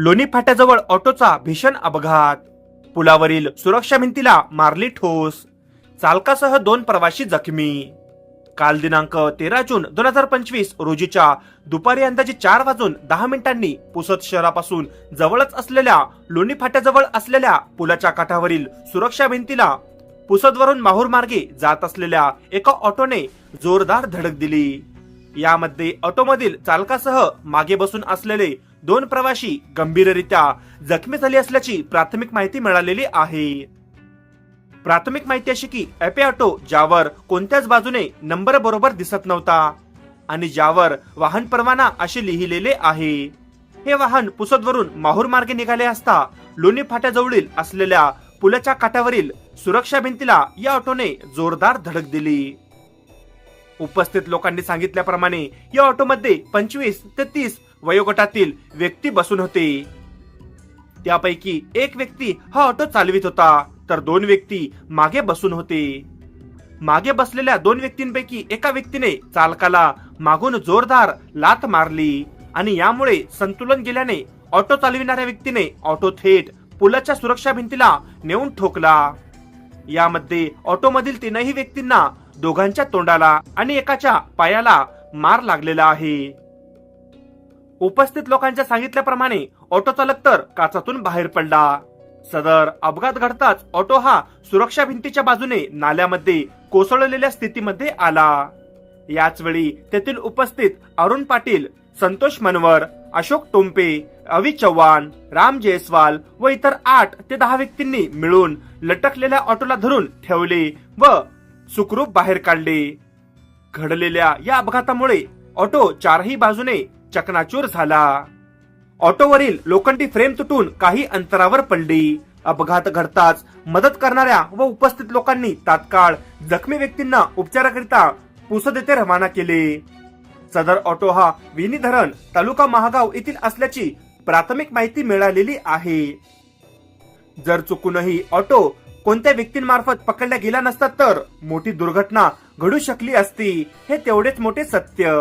लोणी फाट्याजवळ ऑटोचा भीषण अपघात. पुलावरील सुरक्षा भिंतीला मारली ठोस. चालकासह दोन प्रवासी जखमी. काल दिनांक तेरा जून दोन हजार पंचवीस रोजीच्या दुपारी अंदाजे चार वाजून दहा मिनिटांनी पुसद शहरापासून जवळच असलेल्या लोणी फाट्याजवळ असलेल्या पुलाच्या काठावरील सुरक्षा भिंतीला पुसदवरून माहूर मार्गे जात असलेल्या एका ऑटोने जोरदार धडक दिली. यामध्ये ऑटोमधील चालकासह मागे बसून असलेले दोन प्रवासी गंभीररित्या जखमी झाले असल्याची प्राथमिक माहिती मिळालेली आहे. प्राथमिक माहिती अशी की एपे ऑटो ज्यावर कोणत्याच बाजूने नंबर बरोबर दिसत नव्हता आणि ज्यावर वाहन परवाना असे लिहिलेले आहे. हे वाहन पुसदवरून माहूर मार्गे निघाले असता लोणी फाट्याजवळील असलेल्या पुलाच्या काठावरील सुरक्षा भिंतीला या ऑटोने जोरदार धडक दिली. उपस्थित लोकांनी सांगितल्याप्रमाणे या ऑटोमध्ये पंचवीस ते तीस वयोगटातील व्यक्ती बसून होते. त्यापैकी एक व्यक्ती हा ऑटो चालवित होता तर दोन व्यक्ती मागे बसून होते. मागे बसलेल्या दोन व्यक्तींपैकी एका व्यक्तीने चालकाला मागून जोरदार लात मारली आणि यामुळे संतुलन गेल्याने ऑटो चालविणाऱ्या व्यक्तीने ऑटो थेट पुलाच्या सुरक्षा भिंतीला नेऊन ठोकला. यामध्ये ऑटोमधील तीनही व्यक्तींना दोघांच्या तोंडाला आणि एकाच्या पायाला मार लागलेला आहे. उपस्थित लोकांच्या सांगितल्याप्रमाणे ऑटो चालक तर काचातून बाहेर पडला. सदर अपघात घडताच ऑटो हा सुरक्षा भिंतीच्या बाजूने नाल्यामध्ये कोसळलेल्या स्थितीमध्ये आला. याच वेळी तेथील उपस्थित अरुण पाटील संतोष मनवर अशोक टोंपे अवी चव्हाण राम जयस्वाल व इतर आठ ते दहा व्यक्तींनी मिळून लटकलेल्या ऑटोला धरून ठेवले व सुखरूप बाहेर काढले. घडलेल्या या अपघातामुळे ऑटो चारही बाजूने चकनाचूर झाला. ऑटोवरील लोखंडी फ्रेम तुटून काही अंतरावर पडली. अपघात घडताच मदत करणाऱ्या व उपस्थित लोकांनी तात्काळ जखमी व्यक्तींना उपचाराकरिता पुसद येथे रवाना केले. सदर ऑटो हा विनी धरण तालुका महागाव येथील असल्याची प्राथमिक माहिती मिळालेली आहे. जर चुकूनही ऑटो कोणत्या व्यक्तींमार्फत पकडला गेला नसता तर मोठी दुर्घटना घडू शकली असती हे तेवढेच मोठे सत्य.